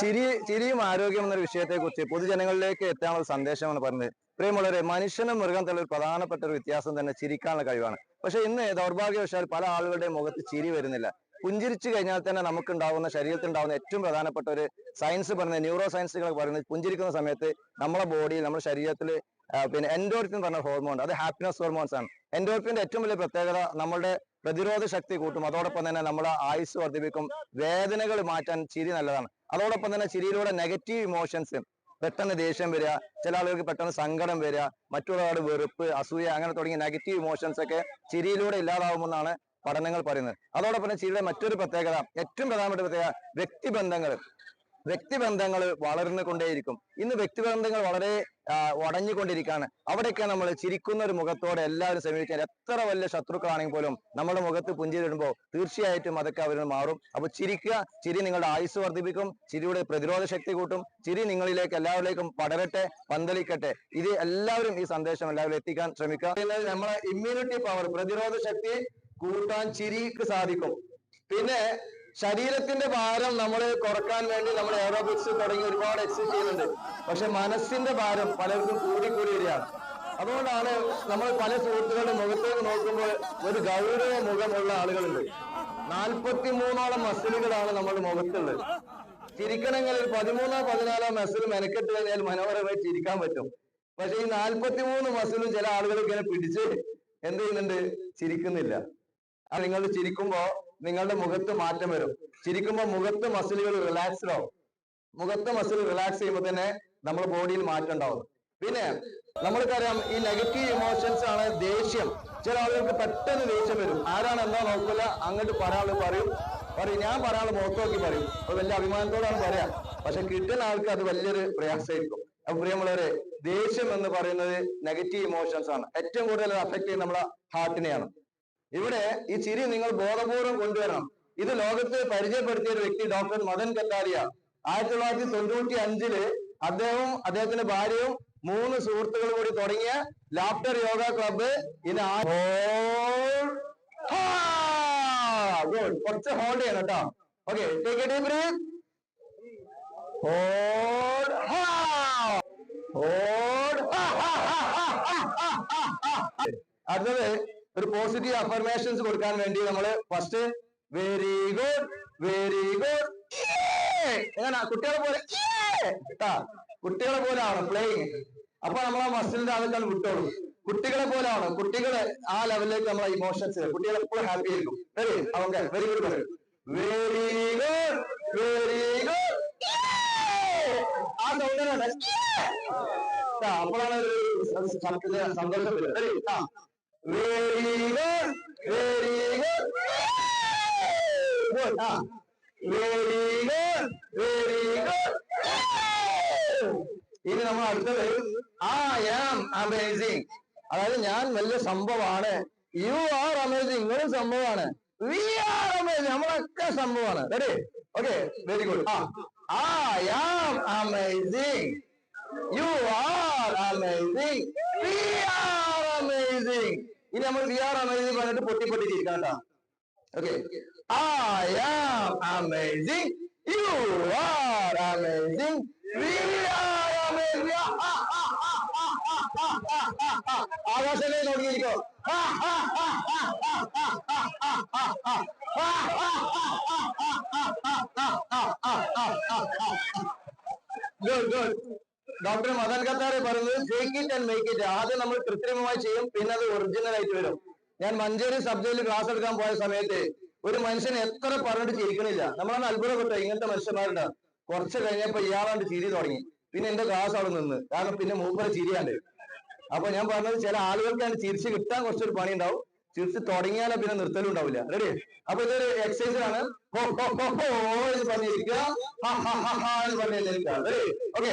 ചിരി ചിരിയും ആരോഗ്യം എന്നൊരു വിഷയത്തെ കുറിച്ച് പൊതുജനങ്ങളിലേക്ക് എത്താനുള്ള സന്ദേശമാണ് പറഞ്ഞത്. പ്രിയമുള്ളവരെ മനുഷ്യനും മൃഗം തമ്മിൽ ഒരു പ്രധാനപ്പെട്ട ഒരു വ്യത്യാസം തന്നെ ചിരിക്കാനുള്ള കഴിവാണ്. പക്ഷെ ഇന്ന് ദൗർഭാഗ്യവശാൽ പല ആളുകളുടെ മുഖത്ത് ചിരി വരുന്നില്ല. പുഞ്ചിരിച്ചു കഴിഞ്ഞാൽ തന്നെ നമുക്ക് ഉണ്ടാവുന്ന ശരീരത്തിൽ ഉണ്ടാവുന്ന ഏറ്റവും പ്രധാനപ്പെട്ട ഒരു സയൻസ് പറയുന്നത് ന്യൂറോ സയൻസുകൾ പറയുന്നത് പുഞ്ചിരിക്കുന്ന സമയത്ത് നമ്മുടെ ബോഡിയിൽ നമ്മുടെ ശരീരത്തിൽ പിന്നെ എൻഡോർഫിൻ പറഞ്ഞ ഹോർമോൺ അത് ഹാപ്പിനെസ് ഹോർമോൺസ് ആണ്. എൻഡോർഫിന്റെ ഏറ്റവും വലിയ പ്രത്യേകത നമ്മുടെ പ്രതിരോധ ശക്തി കൂട്ടും. അതോടൊപ്പം തന്നെ നമ്മുടെ ആയുസ് വർദ്ധിപ്പിക്കും. വേദനകൾ മാറ്റാൻ ചിരി നല്ലതാണ്. അതോടൊപ്പം തന്നെ ചിരിയിലൂടെ നെഗറ്റീവ് ഇമോഷൻസ് പെട്ടെന്ന് ദേഷ്യം വരിക ചില ആളുകൾക്ക് പെട്ടെന്ന് സങ്കടം വരിക മറ്റുള്ളവരുടെ വെറുപ്പ് അസൂയ അങ്ങനെ തുടങ്ങിയ നെഗറ്റീവ് ഇമോഷൻസ് ഒക്കെ ചിരിയിലൂടെ ഇല്ലാതാവുമെന്നാണ് പഠനങ്ങൾ പറയുന്നത്. അതോടൊപ്പം തന്നെ ചിരിയുടെ മറ്റൊരു പ്രത്യേകത ഏറ്റവും പ്രധാനപ്പെട്ട പ്രത്യേകത വ്യക്തിബന്ധങ്ങൾ. വ്യക്തിബന്ധങ്ങൾ വളർന്നുകൊണ്ടേയിരിക്കും. ഇന്ന് വ്യക്തിബന്ധങ്ങൾ വളരെ ഉടഞ്ഞുകൊണ്ടിരിക്കുകയാണ് അവിടെയൊക്കെ നമ്മൾ ചിരിക്കുന്ന ഒരു മുഖത്തോടെ എല്ലാവരും സമീപിക്കാൻ എത്ര വലിയ ശത്രുക്കളാണെങ്കിൽ പോലും നമ്മുടെ മുഖത്ത് പുഞ്ചിരിടുമ്പോൾ തീർച്ചയായിട്ടും അതൊക്കെ അവർ മാറും. അപ്പോൾ ചിരിക്കുക ചിരി നിങ്ങളുടെ ആയുസ് വർദ്ധിപ്പിക്കും ചിരിയുടെ പ്രതിരോധ ശക്തി കൂട്ടും ചിരി നിങ്ങളിലേക്ക് എല്ലാവരിലേക്കും പടരട്ടെ പന്തലിക്കട്ടെ. ഇത് എല്ലാവരും ഈ സന്ദേശം എല്ലാവരും എത്തിക്കാൻ ശ്രമിക്കുക. നമ്മളെ ഇമ്മ്യൂണിറ്റി പവർ പ്രതിരോധ ശക്തി കൂട്ടാൻ ചിരിക്ക് സാധിക്കും. പിന്നെ ശരീരത്തിന്റെ ഭാരം നമ്മൾ കുറയ്ക്കാൻ വേണ്ടി നമ്മൾ എയറോബിക്സ് തുടങ്ങി ഒരുപാട് എക്സസൈസ് ചെയ്യുന്നുണ്ട്. പക്ഷെ മനസ്സിന്റെ ഭാരം പലർക്കും കൂടി കൂടി വരികയാണ് അതുകൊണ്ടാണ് നമ്മൾ പല സുഹൃത്തുക്കളുടെ മുഖത്തേക്ക് നോക്കുമ്പോൾ ഒരു ഗൗരവ മുഖമുള്ള ആളുകളുണ്ട്. നാൽപ്പത്തി മൂന്നോളം മസിലുകളാണ് നമ്മുടെ മുഖത്തുള്ളത്. ചിരിക്കണമെങ്കിൽ ഒരു പതിമൂന്നോ പതിനാലോ മസിൽ മെനക്കെട്ട് കഴിഞ്ഞാൽ മനോഹരമായി ചിരിക്കാൻ പറ്റും. പക്ഷെ ഈ നാൽപ്പത്തി മൂന്ന് മസിലും ചില ആളുകൾ ഇങ്ങനെ പിടിച്ച് എന്ത് ചെയ്യുന്നുണ്ട്? ചിരിക്കുന്നില്ല. അത് നിങ്ങൾ ചിരിക്കുമ്പോ നിങ്ങളുടെ മുഖത്ത് മാറ്റം വരും. ചിരിക്കുമ്പോൾ മുഖത്ത് മസിലുകൾ റിലാക്സ്ഡ് ആവും. മുഖത്ത് മസിൽ റിലാക്സ് ചെയ്യുമ്പോൾ തന്നെ നമ്മുടെ ബോഡിയിൽ മാറ്റം ഉണ്ടാവും. പിന്നെ നമ്മൾക്കറിയാം ഈ നെഗറ്റീവ് ഇമോഷൻസ് ആണ് ദേഷ്യം. ചില ആളുകൾക്ക് പെട്ടെന്ന് ദേഷ്യം വരും. ആരാണ് എന്താ നോക്കില്ല അങ്ങോട്ട് പറയാൾ പറയും. പറയും ഞാൻ പറയാൾ മുഖത്ത് നോക്കി പറയും. അത് വലിയ അഭിമാനത്തോടാണ് പറയാ. പക്ഷെ കിട്ടുന്ന ആൾക്ക് അത് വലിയൊരു പ്രയാസമായിരിക്കും അപ്പൊ പ്രിയമുള്ളവരെ ദേഷ്യം എന്ന് പറയുന്നത് നെഗറ്റീവ് ഇമോഷൻസ് ആണ്. ഏറ്റവും കൂടുതൽ അഫക്ട് ചെയ്യുന്നത് നമ്മളെ ഹാർട്ടിനെയാണ് ഇവിടെ ഈ ചിരി നിങ്ങൾ ബോധപൂർവം കൊണ്ടുവരണം. ഇത് ലോകത്തെ പരിചയപ്പെടുത്തിയ ഒരു വ്യക്തി ഡോക്ടർ മദൻ കത്താരിയ ആയിരത്തി തൊള്ളായിരത്തി തൊണ്ണൂറ്റി അഞ്ചിൽ അദ്ദേഹവും അദ്ദേഹത്തിന്റെ ഭാര്യയും മൂന്ന് സുഹൃത്തുക്കൾ കൂടി തുടങ്ങിയ ലാഫ്റ്റർ യോഗ ക്ലബ്ബ് ഇന്ന് ഗുഡ് കുറച്ച് ഹോൾഡ് ചെയ്യണം കേട്ടോ. Okay take a deep breath hold. Hold. അടുത്തത് ഒരു പോസിറ്റീവ് അഫർമേഷൻസ് കൊടുക്കാൻ വേണ്ടി നമ്മൾ first very good very good എങ്ങനെ കുട്ടികളെ പോലെ ട്ടാ കുട്ടികളെ പോലെ ആണ് പ്ലേയിങ് അപ്പൊ നമ്മൾ ആ മസിലിന്റെ അതൊക്കെ വിട്ടോളൂ കുട്ടികളെ പോലെ ആണ് കുട്ടികളെ ആ ലെവലിലേക്ക് നമ്മളെ ഇമോഷൻസ് കുട്ടികളെ എപ്പോഴും ഹാപ്പി ആയിരിക്കും very okay very good very good very good ആ സൗന്ദര്യം അപ്പോഴാണ് ഒരു സന്തോഷം very good, very very good ആ വെരി ഗുഡ് വെരി ഗുഡ് ഇനി നമ്മൾ അടുത്തത് ഐ ആം അമേസിങ് അതായത് ഞാൻ വലിയ സംഭവമാണ്. യു ആർ അമേസിങ് നിങ്ങളും സംഭവമാണ്. വി ആർ അമേസിങ് നമ്മളൊക്കെ സംഭവമാണ്. റെഡി ഓക്കെ വെരി ഗുഡ് ആ I am amazing you are amazing we are ഇനി നമ്മൾ വി ആർ അമേസിംഗ് പറഞ്ഞിട്ട് പൊട്ടി പൊട്ടി ചിരിക്കാം കേട്ടോ okay I am amazing you are amazing we are amazing ആകാശമേ നോക്കിയിരിക്കോ good good doctor Madan Kataria പറയുന്നത് fake it and make it ആദ്യം നമ്മൾ കൃത്രിമമായി ചെയ്യും പിന്നെ അത് ഒറിജിനൽ ആയിട്ട് വരും. ഞാൻ മഞ്ചേരി സബ് ജയിലിൽ ക്ലാസ് എടുക്കാൻ പോയ സമയത്ത് ഒരു മനുഷ്യൻ എത്ര പറഞ്ഞിട്ട് ചിരിക്കണില്ല. നമ്മളാണ് അത്ഭുതപ്പെട്ടത് ഇങ്ങനത്തെ മനുഷ്യന്മാരുണ്ട്. കുറച്ച് കഴിഞ്ഞപ്പോ ഇയാളാണ്ട് ചിരി തുടങ്ങി. പിന്നെ എന്റെ ക്ലാസ് അവിടെ നിന്ന്. കാരണം പിന്നെ മൂപ്പര ചിരിയാണ്ട്. അപ്പൊ ഞാൻ പറഞ്ഞത് ചില ആളുകൾക്ക് ആളുകൾക്കാണ് ചിരിച്ച് കിട്ടാൻ കുറച്ചൊരു പണി ഉണ്ടാവും ചിരിച്ച് തുടങ്ങിയാലോ പിന്നെ നിർത്തലും ഉണ്ടാവില്ല. റെഡി അപ്പൊ ഇതൊരു എക്സസൈസിലാണ് പറഞ്ഞിരിക്കുക. പറഞ്ഞിരിക്കുക. Okay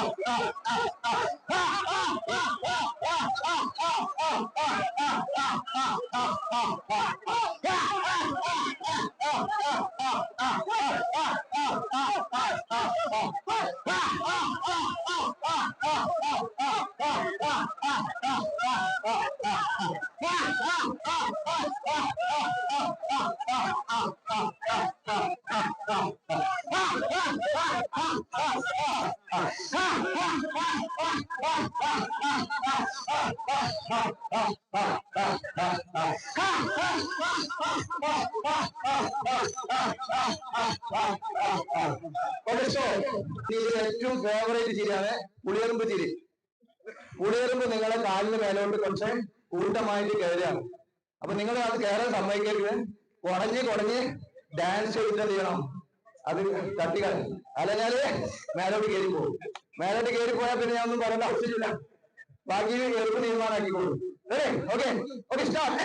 Ah! ഏറ്റവും ഫേവറേറ്റ് ചിരിയാണ് പുളിയറുമ്പ് ചിരി. പുളിയറുമ്പ് നിങ്ങളെ കാലിന് മേലോട്ട് കുറച്ച് കൂട്ടമായിട്ട് കയറുകയാണ്. അപ്പൊ നിങ്ങൾ അത് കയറാൻ സമ്മതിക്കരുത്. കുടഞ്ഞ് കുടഞ്ഞ് ഡാൻസ് ചെയ്തിട്ട് ചെയ്യണം? അത് തട്ടിക്കളയും അല്ലെങ്കിൽ മേലോട്ട് കയറി പോകും. മേലോട്ട് കയറി പോയാൽ പിന്നെ ഞാൻ ഒന്നും പറയേണ്ട ആവശ്യമില്ല. ബാക്കി എളുപ്പം തീരുമാനമാക്കിക്കോളൂ. Okay okay start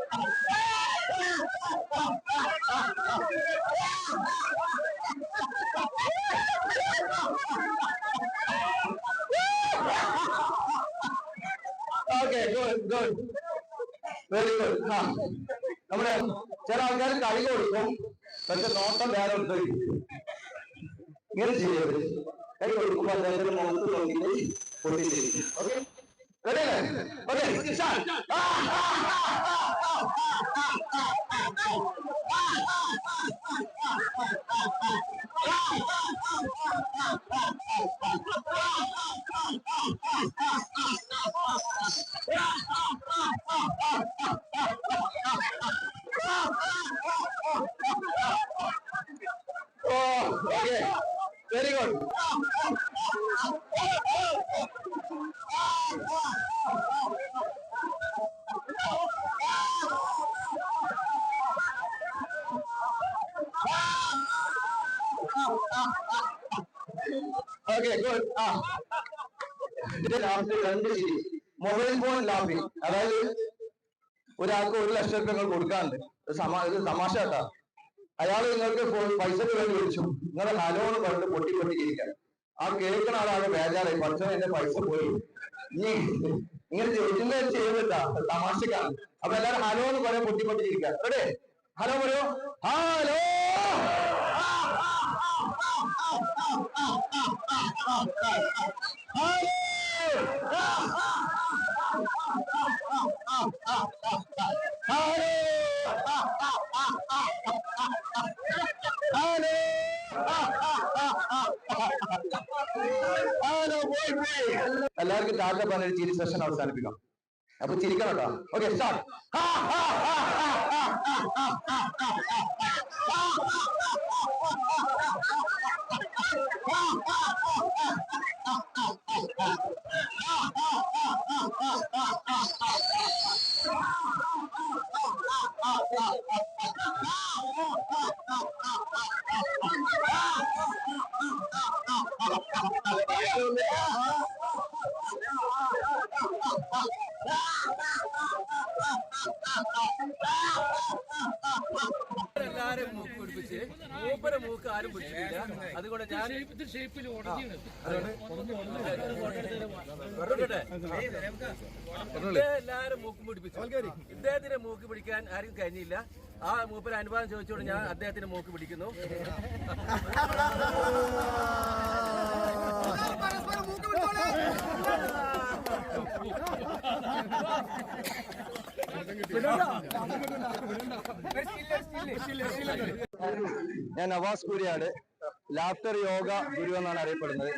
okay good good very good ആ. നമ്മുടെ ചില ആൾക്കാർ കളി കൊടുക്കും. പക്ഷെ നോട്ടം വേറെ വയ്ക്കും. ഇങ്ങനെ ചെയ്യരുത്. കൈ കൊടുക്കുമ്പോൾ അദ്ദേഹത്തിന്റെ മുഖത്ത് നോക്കിയിട്ട് പൊട്ടിച്ചിരിക്കും. ഓക്കെ റെഡി അല്ലേ ഓക്കെ രണ്ട് ചിരി മൊബൈൽ ഫോൺ ലാഭി. അതായത് ഒരാൾക്ക് ഒരു ലക്ഷം രൂപ നിങ്ങൾ ഇത് തമാശ കേട്ടാ. അയാൾ നിങ്ങൾക്ക് ഫോൺ പൈസക്ക് വേണ്ടി വിളിച്ചു നിങ്ങളെ ഹലോന്ന് പറഞ്ഞിട്ട് പൊട്ടി പൊട്ടി ഇരിക്കാൻ ആ കേൾക്കുന്ന ആളാണ് ബേജാറായി. പക്ഷേ എന്റെ പൈസ പോയി. നീ ഇങ്ങനെ ചോദിക്കുന്ന ചെയ്യുന്നില്ല തമാശക്കാണ്. അപ്പൊ എല്ലാരും ഹലോ എന്ന് പറയാൻ പൊട്ടി പൊട്ടി ഇരിക്കാൻ റെഡി? ഹലോ പറയോ. ഹലോ ഹലോ പോയി പോയി എല്ലാവർക്കും ടാറ്റ പറഞ്ഞൊരു ചിരി സെഷൻ അവസാനിപ്പിക്കാം അപ്പൊ ചിരിക്കണം കേട്ടോ ഓക്കെ സ്റ്റാർട്ട് എല്ലാരും ആരും പിടിച്ചിട്ടില്ല. അതുകൊണ്ട് ഞാൻ എല്ലാരും മൂക്ക് പിടിപ്പിച്ചു. ഇദ്ദേഹത്തിന്റെ മൂക്ക് പിടിക്കാൻ ആരും കഴിഞ്ഞില്ല. ആ മൂപ്പര് അനുവാദം ചോദിച്ചുകൊണ്ട് ഞാൻ അദ്ദേഹത്തിന്റെ മൂക്ക് പിടിക്കുന്നു. ഞാൻ നവാസ് കുരിയാട് ലാഫ്റ്റർ യോഗ ഗുരു എന്നാണ് അറിയപ്പെടുന്നത്.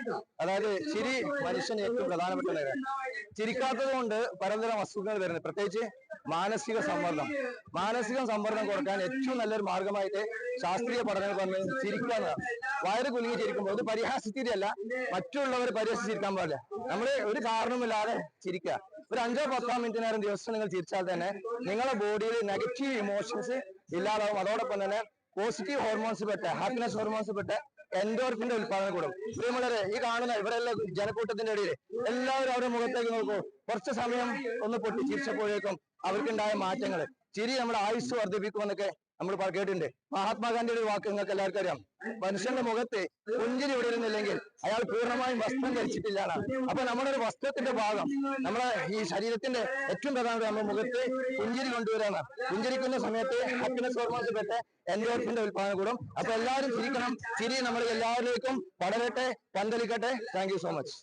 അതായത് ചിരി മനുഷ്യന് ഏറ്റവും പ്രധാനപ്പെട്ട നേരം ചിരിക്കാത്തത് കൊണ്ട് പലതരം അസുഖങ്ങൾ വരുന്നത്. പ്രത്യേകിച്ച് മാനസിക സമ്മർദ്ദം. മാനസിക സമ്മർദ്ദം കുറയ്ക്കാൻ ഏറ്റവും നല്ലൊരു മാർഗമായിട്ട് ശാസ്ത്രീയ പഠനങ്ങൾ പറഞ്ഞത് ചിരിക്കുക എന്നതാണ്. വയറ് കുലുങ്ങി ചിരിക്കുമ്പോൾ അത് പരിഹാസത്തിരിയല്ല മറ്റുള്ളവർ പരിഹസിച്ചിരിക്കാൻ പാടില്ല. നമ്മൾ ഒരു കാരണമില്ലാതെ ചിരിക്കുക. ഒരു അഞ്ചോ പത്തോ മിനിറ്റ് നേരം ദിവസം നിങ്ങൾ ചിരിച്ചാൽ തന്നെ നിങ്ങളുടെ ബോഡിയിൽ നെഗറ്റീവ് ഇമോഷൻസ് ഇല്ലാതാവും. അതോടൊപ്പം തന്നെ പോസിറ്റീവ് ഹോർമോൺസ് പെട്ട ഹാപ്പിനെസ് ഹോർമോൺസ് പെട്ട എൻഡോർഫിന്റെ ഉത്പാദനം കൂടും. പ്രിയമുള്ളവരെ ഈ കാണുന്ന ഇവരെല്ലാം ജനക്കൂട്ടത്തിന്റെ ഇടയിൽ എല്ലാവരും അവരുടെ മുഖത്തേക്ക് നോക്കൂ. കുറച്ച് സമയം ഒന്ന് പൊട്ടി ചിരിച്ചപ്പോഴേക്കും അവർക്കുണ്ടായ മാറ്റങ്ങൾ. ചിരി നമ്മുടെ ആയുസ് വർദ്ധിപ്പിക്കുമെന്നൊക്കെ നമ്മൾ കേട്ടിട്ടുണ്ട്. മഹാത്മാഗാന്ധിയുടെ ഒരു വാക്ക് നിങ്ങൾക്ക് എല്ലാവർക്കും അറിയാം. മനുഷ്യന്റെ മുഖത്ത് പുഞ്ചിരി വിടരുന്നില്ലെങ്കിൽ അയാൾ പൂർണമായും വസ്ത്രം ധരിച്ചിട്ടില്ല. അപ്പൊ നമ്മുടെ ഒരു വസ്ത്രത്തിന്റെ ഭാഗം നമ്മുടെ ഈ ശരീരത്തിന്റെ ഏറ്റവും പ്രധാനപ്പെട്ട നമ്മുടെ മുഖത്ത് പുഞ്ചിരി കൊണ്ടുവരാണ് പുഞ്ചിരിക്കുന്ന സമയത്ത് ഹാപ്പിനെസ് ഹോർമോൺസ് പെട്ട് എൻഡോർഫിന്റെ ഉൽപാദനം കൂടും. അപ്പൊ എല്ലാവരും ചിരിക്കണം. ചിരി നമ്മൾ എല്ലാവരിലേക്കും പടരട്ടെ പന്തലിക്കട്ടെ. Thank so much